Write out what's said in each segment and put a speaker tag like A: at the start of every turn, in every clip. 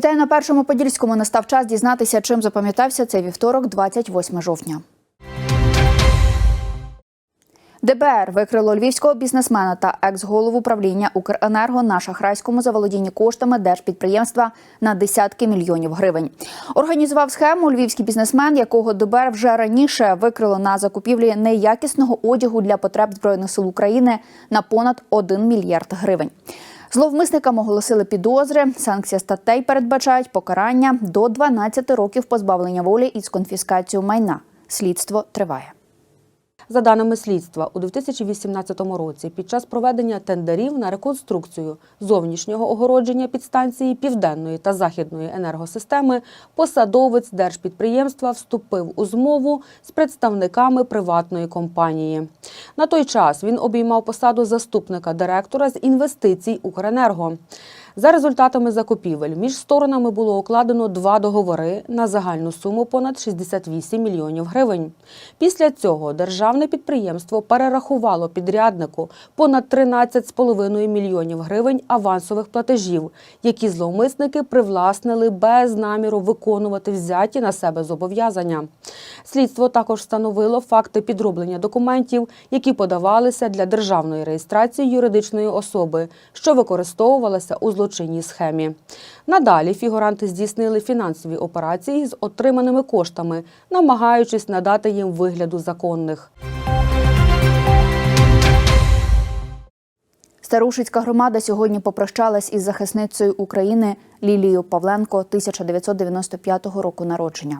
A: Вітаю на першому подільському. Настав час дізнатися, чим запам'ятався цей вівторок, 28 жовтня. ДБР викрило львівського бізнесмена та екс-голову правління Укренерго на шахрайському заволодінні коштами держпідприємства на десятки мільйонів гривень. Організував схему львівський бізнесмен, якого ДБР вже раніше викрило на закупівлі неякісного одягу для потреб збройних сил України на понад 1 мільярд гривень. Зловмисникам оголосили підозри. Санкція статей передбачають покарання до 12 років позбавлення волі із конфіскацією майна. Слідство триває.
B: За даними слідства, у 2018 році під час проведення тендерів на реконструкцію зовнішнього огородження підстанції південної та західної енергосистеми посадовець держпідприємства вступив у змову з представниками приватної компанії. На той час він обіймав посаду заступника директора з інвестицій Укренерго. За результатами закупівель між сторонами було укладено два договори на загальну суму понад 68 мільйонів гривень. Після цього державне підприємство перерахувало підряднику понад 13,5 мільйонів гривень авансових платежів, які зловмисники привласнили без наміру виконувати взяті на себе зобов'язання. Слідство також встановило факти підроблення документів, які подавалися для державної реєстрації юридичної особи, що використовувалася у злочинній схемі. Надалі фігуранти здійснили фінансові операції з отриманими коштами, намагаючись надати їм вигляду законних.
A: Старушицька громада сьогодні попрощалась із захисницею України Лілією Павленко 1995 року народження.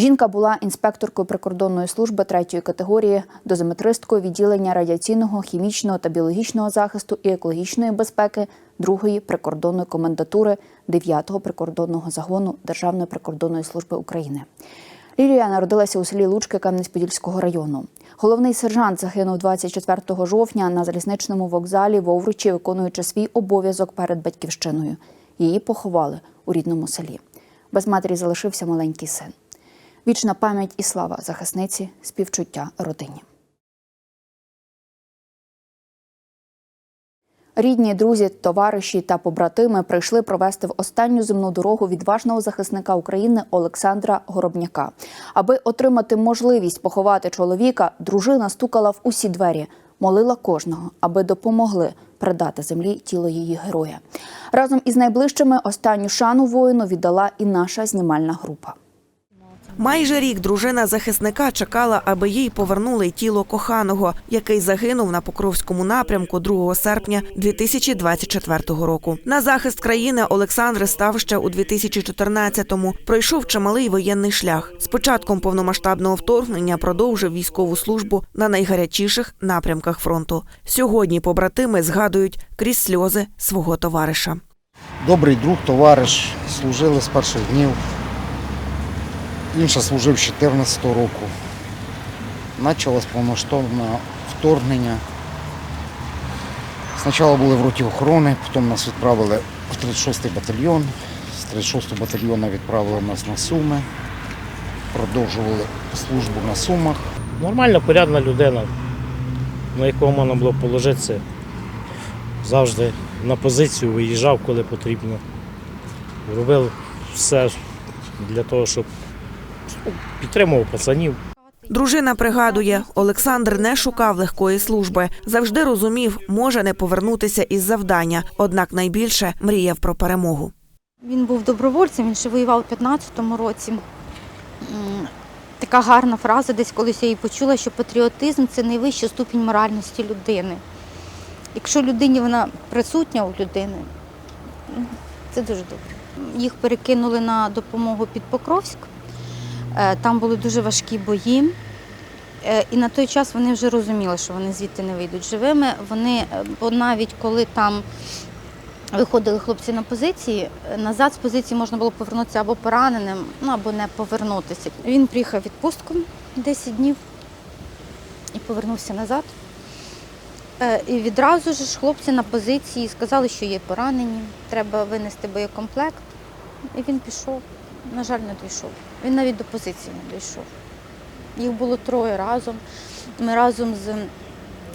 A: Жінка була інспекторкою прикордонної служби третьої категорії, дозиметристкою відділення радіаційного, хімічного та біологічного захисту і екологічної безпеки другої прикордонної комендатури 9-го прикордонного загону Державної прикордонної служби України. Лілія народилася у селі Лучки Кам'янець-Подільського району. Головний сержант загинув 24 жовтня на залізничному вокзалі в Овручі, виконуючи свій обов'язок перед батьківщиною. Її поховали у рідному селі. Без матері залишився маленький син. Вічна пам'ять і слава захисниці, співчуття родині. Рідні, друзі, товариші та побратими прийшли провести в останню земну дорогу відважного захисника України Олександра Горобняка. Аби отримати можливість поховати чоловіка, дружина стукала в усі двері, молила кожного, аби допомогли придати землі тіло її героя. Разом із найближчими останню шану воїну віддала і наша знімальна група.
C: Майже рік дружина захисника чекала, аби їй повернули тіло коханого, який загинув на Покровському напрямку 2 серпня 2024 року. На захист країни Олександр став ще у 2014-му. Пройшов чималий воєнний шлях. З початком повномасштабного вторгнення продовжив військову службу на найгарячіших напрямках фронту. Сьогодні побратими згадують крізь сльози свого товариша.
D: Добрий друг, товариш, служили з перших днів. Інша служив з 2014 року. Почалось повноштовне вторгнення. Спочатку були в роті охорони, потім нас відправили в 36-й батальйон. З 36-го батальйону відправили нас на Суми. Продовжували службу на Сумах.
E: Нормальна, порядна людина, на якого можна було положитися. Завжди на позицію виїжджав, коли потрібно. Робив все для того, щоб підтримував пацанів.
C: Дружина пригадує, Олександр не шукав легкої служби. Завжди розумів, може не повернутися із завдання, однак найбільше мріяв про перемогу.
F: Він був добровольцем, він ще воював у 15-му році. Така гарна фраза, десь колись я її почула, що патріотизм це найвища ступінь моральності людини. Якщо людині вона присутня у людини, це дуже добре. Їх перекинули на допомогу під Покровськ. Е, Там були дуже важкі бої. Е, І на той час вони вже розуміли, що вони звідти не вийдуть живими. Вони, е, бо навіть коли там виходили хлопці на позиції, назад з позиції можна було повернутися або пораненим, ну або не повернутися. Він приїхав відпустку 10 днів і повернувся назад. І відразу ж хлопці на позиції сказали, що є поранені, треба винести боєкомплект. І він пішов. На жаль, не дійшов. Він навіть до позиції не дійшов. Їх було троє разом. Ми разом з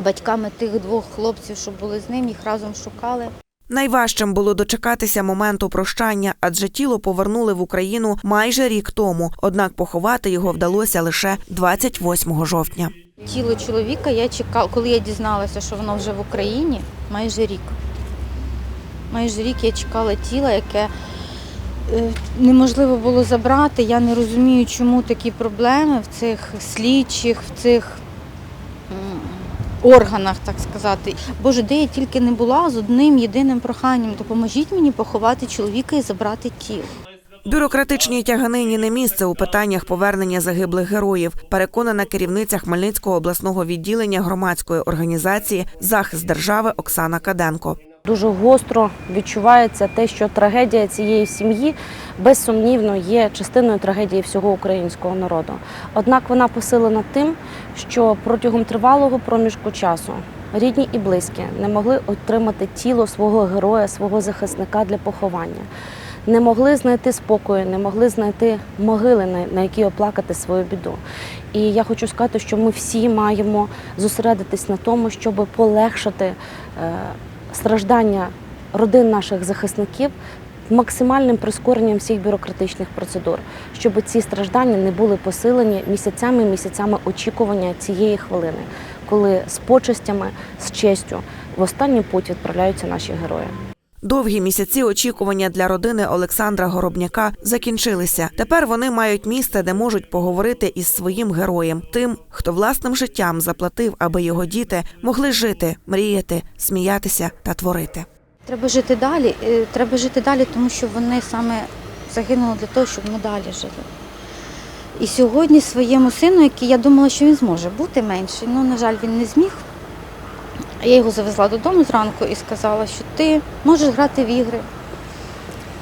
F: батьками тих двох хлопців, що були з ним, їх разом шукали.
C: Найважчим було дочекатися моменту прощання, адже тіло повернули в Україну майже рік тому. Однак поховати його вдалося лише 28 жовтня.
F: Тіло чоловіка я чекала, коли я дізналася, що воно вже в Україні, майже рік. Майже рік я чекала тіла, яке неможливо було забрати. Я не розумію, чому такі проблеми в цих слідчих, в цих органах, так сказати. Боже, де я тільки не була з одним єдиним проханням. Допоможіть мені поховати чоловіка і забрати тіло.
C: Бюрократичній тяганині не місце у питаннях повернення загиблих героїв. Переконана керівниця Хмельницького обласного відділення громадської організації Захист держави Оксана Каденко.
G: Дуже гостро відчувається те, що трагедія цієї сім'ї безсумнівно є частиною трагедії всього українського народу. Однак вона посилена тим, що протягом тривалого проміжку часу рідні і близькі не могли отримати тіло свого героя, свого захисника для поховання. Не могли знайти спокою, не могли знайти могили, на- якій оплакати свою біду. І я хочу сказати, що ми всі маємо зосередитись на тому, щоб полегшити е, страждання родин наших захисників максимальним прискоренням всіх бюрократичних процедур, щоб ці страждання не були посилені місяцями і місяцями очікування цієї хвилини, коли з почестями, з честю в останній путь відправляються наші герої.
C: Довгі місяці очікування для родини Олександра Горобняка закінчилися. Тепер вони мають місце, де можуть поговорити із своїм героєм, тим, хто власним життям заплатив, аби його діти могли жити, мріяти, сміятися та творити.
F: Треба жити далі. е, Треба жити далі, тому що вони саме загинули для того, щоб ми далі жили. І сьогодні своєму сину, який я думала, що він зможе бути менший, ну, на жаль, він не зміг. Я його завезла додому зранку і сказала, що ти можеш грати в ігри,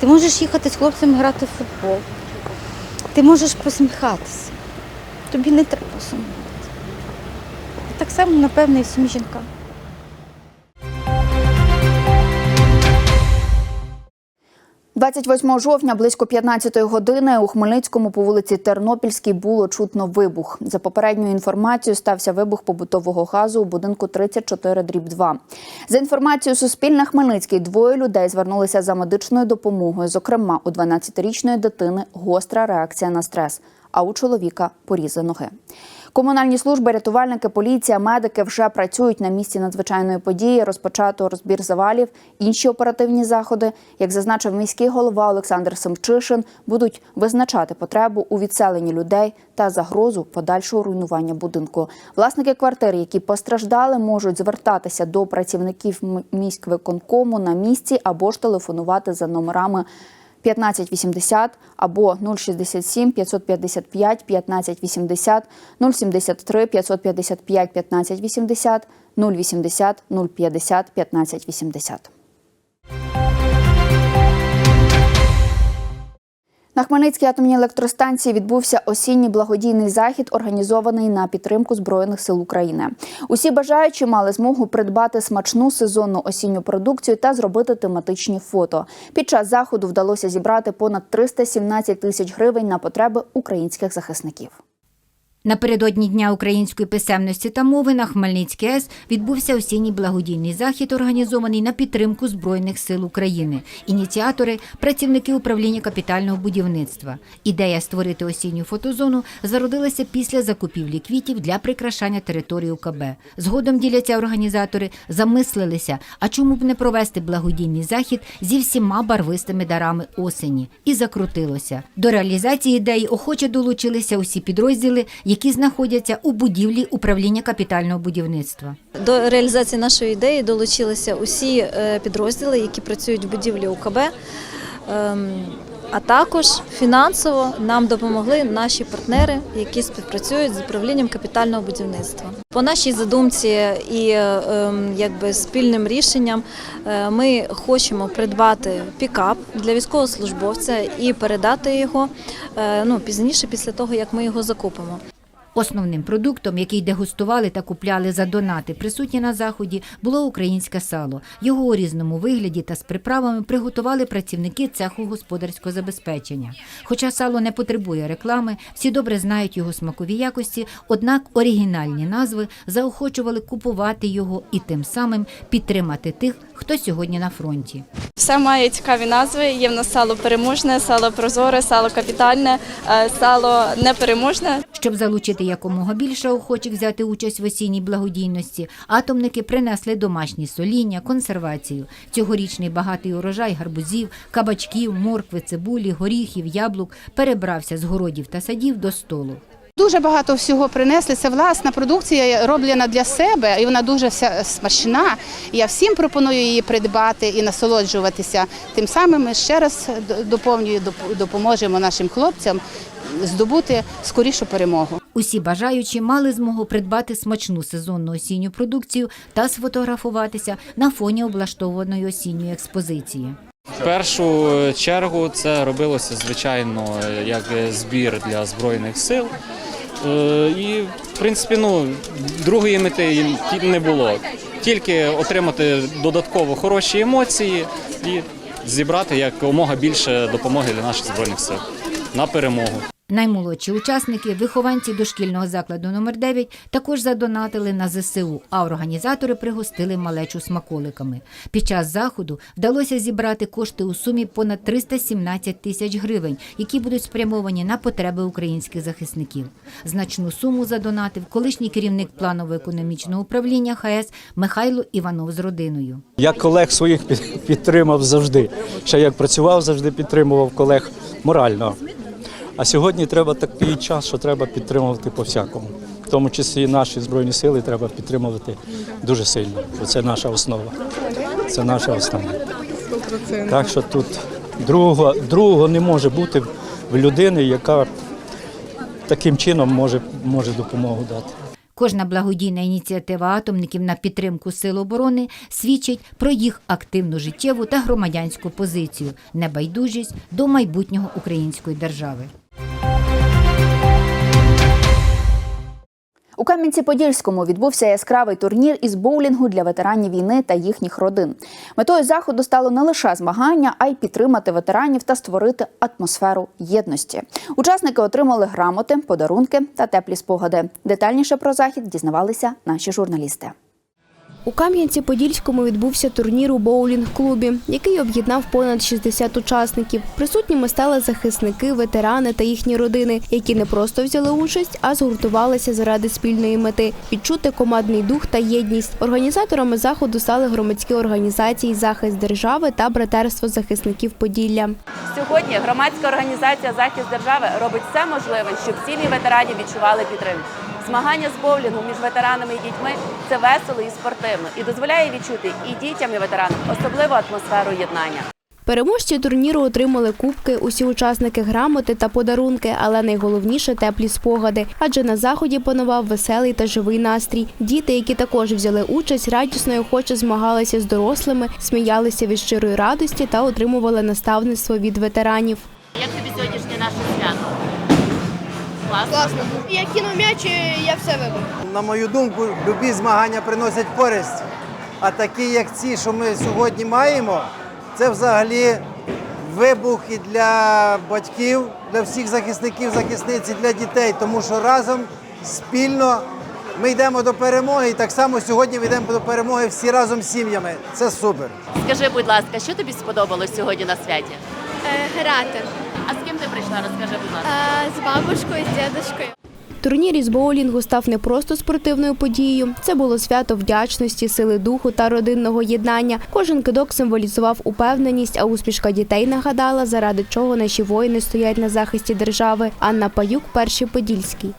F: ти можеш їхати з хлопцями грати в футбол, ти можеш посміхатися. Тобі не треба сумувати. Так само, напевне, і всім жінкам.
A: 28 жовтня близько 15 години у Хмельницькому по вулиці Тернопільській було чутно вибух. За попередньою інформацією, стався вибух побутового газу у будинку 34 дріб 2. За інформацією Суспільне Хмельницький, двоє людей звернулися за медичною допомогою. Зокрема, у 12-річної дитини гостра реакція на стрес, а у чоловіка порізи ноги. Комунальні служби, рятувальники, поліція, медики вже працюють на місці надзвичайної події. Розпочато розбір завалів, інші оперативні заходи. Як зазначив міський голова Олександр Семчишин, будуть визначати потребу у відселенні людей та загрозу подальшого руйнування будинку. Власники квартир, які постраждали, можуть звертатися до працівників міськвиконкому на місці або ж телефонувати за номерами 1580 або 067 555 1580, 073 555 1580, 080 050 1580. На Хмельницькій атомній електростанції відбувся осінній благодійний захід, організований на підтримку Збройних сил України. Усі бажаючі мали змогу придбати смачну сезонну осінню продукцію та зробити тематичні фото. Під час заходу вдалося зібрати понад 317 тисяч гривень на потреби українських захисників.
H: Напередодні Дня української писемності та мови на Хмельницькій АЕС відбувся осінній благодійний захід, організований на підтримку Збройних сил України. Ініціатори – працівники управління капітального будівництва. Ідея створити осінню фотозону зародилася після закупівлі квітів для прикрашання території УКБ. Згодом діляться організатори, замислилися, а чому б не провести благодійний захід зі всіма барвистими дарами осені. І закрутилося. До реалізації ідеї охоче долучилися усі підрозділи, знаходяться у будівлі управління капітального будівництва.
I: До реалізації нашої ідеї долучилися усі е, підрозділи, які працюють в будівлі УКБ. Ем, А також фінансово нам допомогли наші партнери, які співпрацюють з управлінням капітального будівництва. По нашій задумці і е, ем, якби спільним рішенням е, ми хочемо придбати пікап для військовослужбовця і передати його ну, пізніше, після того як ми його закупимо.
H: Основним продуктом, який дегустували та купляли за донати, присутні на заході, було українське сало. Його у різному вигляді та з приправами приготували працівники цеху господарського забезпечення. Хоча сало не потребує реклами, всі добре знають його смакові якості, однак оригінальні назви заохочували купувати його і тим самим підтримати тих, хто сьогодні на фронті.
J: Все має цікаві назви. Є в нас сало переможне, сало прозоре, сало капітальне, е, сало непереможне.
H: Щоб залучити якомога більше охочих взяти участь в осінній благодійності, атомники принесли домашні соління, консервацію. Цьогорічний багатий урожай гарбузів, кабачків, моркви, цибулі, горіхів, яблук перебрався з городів та садів до столу.
K: Дуже багато всього принесли. Це власна продукція, роблена для себе, і вона дуже вся смачна. Я всім пропоную її придбати і насолоджуватися. Тим самим ми ще раз доповнюю, доп- допоможемо нашим хлопцям здобути скорішу перемогу.
H: Усі бажаючі мали змогу придбати смачну сезонну осінню продукцію та сфотографуватися на фоні облаштованої осінньої експозиції.
L: В першу чергу це робилося звичайно як збір для збройних сил. Е, І, в принципі, ну другої мети не було. Тільки отримати додатково хороші емоції і зібрати якомога більше допомоги для наших збройних сил на перемогу.
H: Наймолодші учасники, вихованці дошкільного закладу номер 9 також задонатили на ЗСУ, а організатори пригостили малечу смаколиками. Під час заходу вдалося зібрати кошти у сумі понад 317 тисяч гривень, які будуть спрямовані на потреби українських захисників. Значну суму задонатив колишній керівник планово-економічного управління ХС Михайло Іванов з родиною.
M: Я колег своїх підтримав завжди. Ще як працював, завжди підтримував колег морально. А сьогодні треба такий час, що треба підтримувати по всякому. В тому числі наші збройні сили треба підтримувати дуже сильно. Бо це наша основа. Це наша основа. Так що тут другого, другого не може бути в людини, яка таким чином може, може допомогу дати.
H: Кожна благодійна ініціатива атомників на підтримку сил оборони свідчить про їх активну життєву та громадянську позицію, небайдужість до майбутнього української держави.
A: У Кам'янці-Подільському відбувся яскравий турнір із боулінгу для ветеранів війни та їхніх родин. Метою заходу стало не лише змагання, а й підтримати ветеранів та створити атмосферу єдності. Учасники отримали грамоти, подарунки та теплі спогади. Детальніше про захід дізнавалися наші журналісти.
N: У Кам'янці-Подільському відбувся турнір у боулінг-клубі, який об'єднав понад 60 учасників. Присутніми стали захисники, ветерани та їхні родини, які не просто взяли участь, а згуртувалися заради спільної мети відчути командний дух та єдність. Організаторами заходу стали громадські організації Захист держави та братерство захисників Поділля.
O: Сьогодні громадська організація Захист держави робить все можливе, щоб сім'ї ветеранів відчували підтримку. Змагання з боулінгу між ветеранами і дітьми це весело і спортивно і дозволяє відчути і дітям, і ветеранам особливу атмосферу єднання.
N: Переможці турніру отримали кубки, усі учасники грамоти та подарунки, але найголовніше теплі спогади. Адже на заході панував веселий та живий настрій. Діти, які також взяли участь, радісно і охоче змагалися з дорослими, сміялися від щирої радості та отримували наставництво від ветеранів.
O: Як тобі сьогоднішнє наше свято?
P: Класно. Я кинув м'яч, і я все вибив.
Q: На мою думку, любі змагання приносять користь. А такі, як ці, що ми сьогодні маємо, це взагалі вибух і для батьків, для всіх захисників, захисниць, і для дітей, тому що разом спільно ми йдемо до перемоги, і так само сьогодні ми йдемо до перемоги всі разом з сім'ями. Це супер.
O: Скажи, будь ласка, що тобі сподобалось сьогодні на святі?
P: грати.
O: Прийшла? Розкажи, будь ласка.
P: з бабушкою, з дідушкою.
N: Турнір із боулінгу став не просто спортивною подією. Це було свято вдячності, сили духу та родинного єднання. Кожен кидок символізував упевненість, а усмішка дітей нагадала, заради чого наші воїни стоять на захисті держави. Анна Паюк, перший подільський.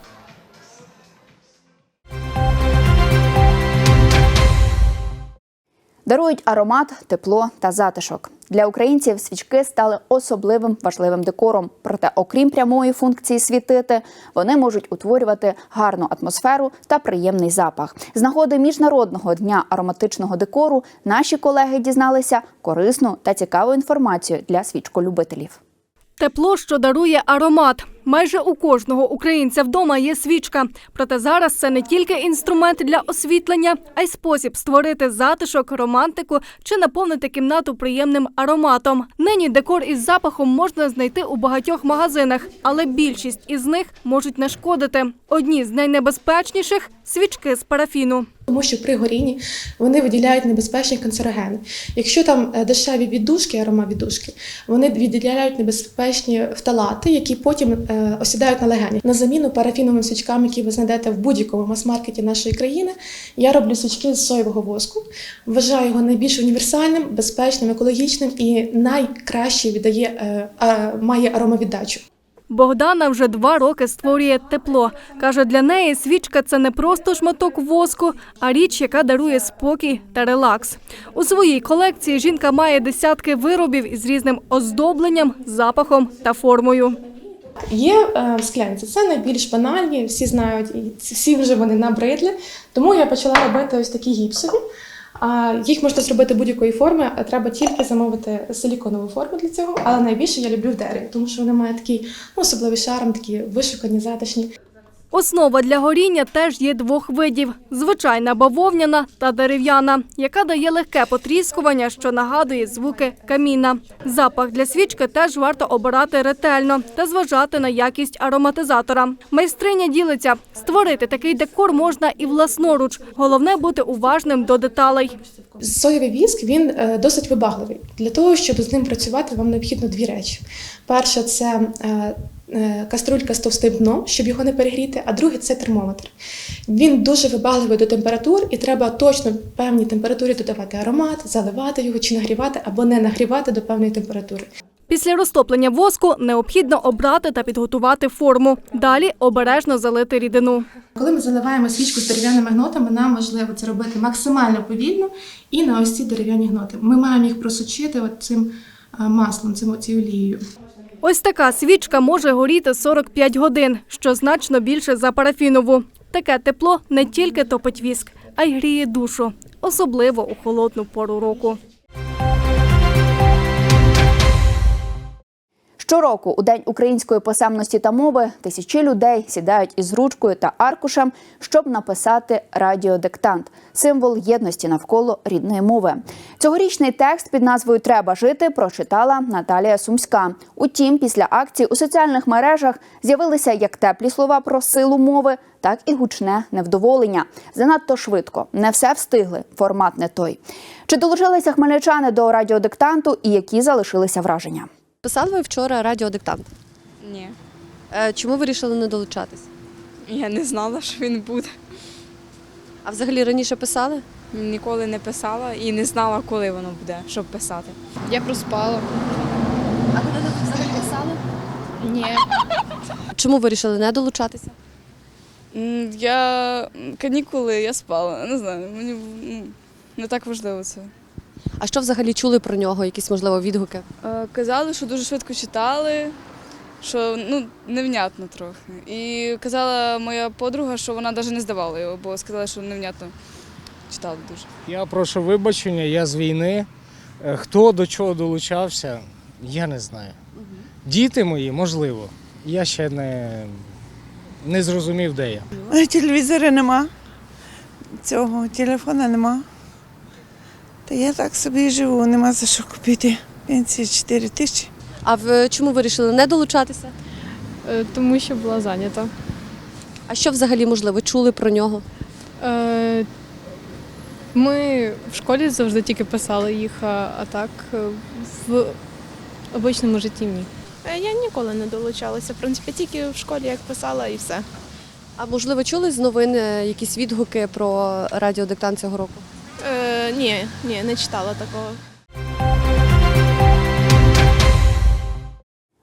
A: Дарують аромат, тепло та затишок. Для українців свічки стали особливим важливим декором. Проте, окрім прямої функції світити, вони можуть утворювати гарну атмосферу та приємний запах. З нагоди міжнародного дня ароматичного декору наші колеги дізналися корисну та цікаву інформацію для свічколюбителів.
R: Тепло, що дарує аромат. Майже у кожного українця вдома є свічка. Проте зараз це не тільки інструмент для освітлення, а й спосіб створити затишок, романтику чи наповнити кімнату приємним ароматом. Нині декор із запахом можна знайти у багатьох магазинах, але більшість із них можуть нашкодити. Одні з найнебезпечніших свічки з парафіну.
S: Тому що при горінні вони виділяють небезпечні канцерогени. Якщо там е, дешеві віддушки, аромат віддушки, вони виділяють небезпечні фталати, які потім е, осідають на легені. На заміну парафіновим свічкам, які ви знайдете в будь-якому мас-маркеті нашої країни, я роблю свічки з соєвого воску. Вважаю його найбільш універсальним, безпечним, екологічним і найкраще віддає, е, е, має аромавіддачу.
R: Богдана вже два роки створює тепло. Каже, для неї свічка це не просто шматок воску, а річ, яка дарує спокій та релакс. У своїй колекції жінка має десятки виробів із різним оздобленням, запахом та формою.
S: Є е, склянці. Це найбільш банальні, всі знають, і всі вже вони набридли. Тому я почала робити ось такі гіпсові. А їх можна зробити будь-якої форми, а треба тільки замовити силіконову форму для цього. Але найбільше я люблю в дереві, тому що вони мають такий ну, особливий шарм, такі вишукані, затишні.
R: Основа для горіння теж є двох видів: звичайна бавовняна та дерев'яна, яка дає легке потріскування, що нагадує звуки каміна. Запах для свічки теж варто обирати ретельно та зважати на якість ароматизатора. Майстриня ділиться: створити такий декор можна і власноруч. Головне бути уважним до деталей.
S: Соєвий віск він е, досить вибагливий. Для того, щоб з ним працювати, вам необхідно дві речі. Перше це е, каструлька з товстим дном, щоб його не перегріти, а друге це термометр. Він дуже вибагливий до температур, і треба точно в певній температурі додавати аромат, заливати його чи нагрівати або не нагрівати до певної температури.
R: Після розтоплення воску необхідно обрати та підготувати форму. Далі обережно залити рідину.
S: Коли ми заливаємо свічку з дерев'яними гнотами, нам важливо це робити максимально повільно і на ось ці дерев'яні гноти. Ми маємо їх просочити от цим маслом, цим олією.
R: Ось така свічка може горіти 45 годин, що значно більше за парафінову. Таке тепло не тільки топить віск, а й гріє душу, особливо у холодну пору року.
A: Щороку у День української писемності та мови тисячі людей сідають із ручкою та аркушем, щоб написати радіодиктант символ єдності навколо рідної мови. Цьогорічний текст під назвою Треба жити прочитала Наталія Сумська. Утім, після акції у соціальних мережах з'явилися як теплі слова про силу мови, так і гучне невдоволення. Занадто швидко не все встигли. Формат не той. Чи долучилися хмельничани до радіодиктанту і які залишилися враження?
T: Писали ви вчора радіодиктант.
J: Ні.
T: Е, Чому ви вирішили не долучатись?
J: Я не знала, що він буде.
T: А взагалі раніше писали?
J: Ніколи не писала і не знала, коли воно буде, щоб писати.
P: Я проспала.
T: А коли ви взагалі писали?
P: Ні.
T: Чому вирішили не долучатися?
J: Я канікули, я спала. Не знаю, мені ну, не так важливо це.
T: А що взагалі чули про нього? Якісь можливо відгуки?
J: Е, Казали, що дуже швидко читали, що ну, невнятно трохи. І казала моя подруга, що вона навіть не здавала його, бо сказала, що невнятно читали дуже.
E: Я прошу вибачення, я з війни. Е, Хто до чого долучався, я не знаю. Діти мої, можливо. Я ще не, не зрозумів, де я.
U: Телевізора нема. Цього телефона нема. Та я так собі і живу, нема за що купити. Пенсія 4 тисячі.
T: А в чому вирішили не долучатися?
V: Е, Тому що була зайнята.
T: А що взагалі можливо чули про нього?
V: Е, Ми в школі завжди тільки писали їх, а а так е, в обичному житті ні.
W: Е, Я ніколи не долучалася. В принципі, тільки в школі як писала і все.
T: А можливо, чули з новин е, якісь відгуки про радіодиктант цього року?
W: Е, ні, ні, не читала такого.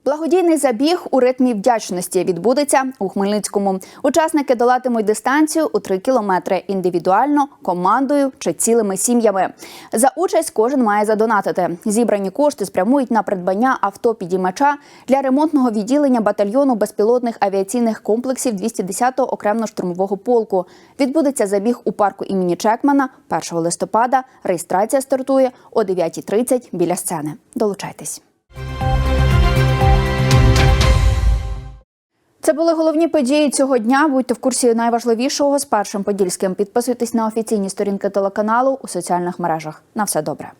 A: Благодійний забіг у ритмі вдячності відбудеться у Хмельницькому. Учасники долатимуть дистанцію у 3 кілометри індивідуально, командою чи цілими сім'ями. За участь кожен має задонатити. Зібрані кошти спрямують на придбання авто підіймача для ремонтного відділення батальйону безпілотних авіаційних комплексів 210-го окремно-штурмового полку. Відбудеться забіг у парку імені Чекмана 1 листопада. Реєстрація стартує о 9.30 біля сцени. Долучайтесь. Це були головні події цього дня. Будьте в курсі найважливішого з першим подільським. Підписуйтесь на офіційні сторінки телеканалу у соціальних мережах. На все добре.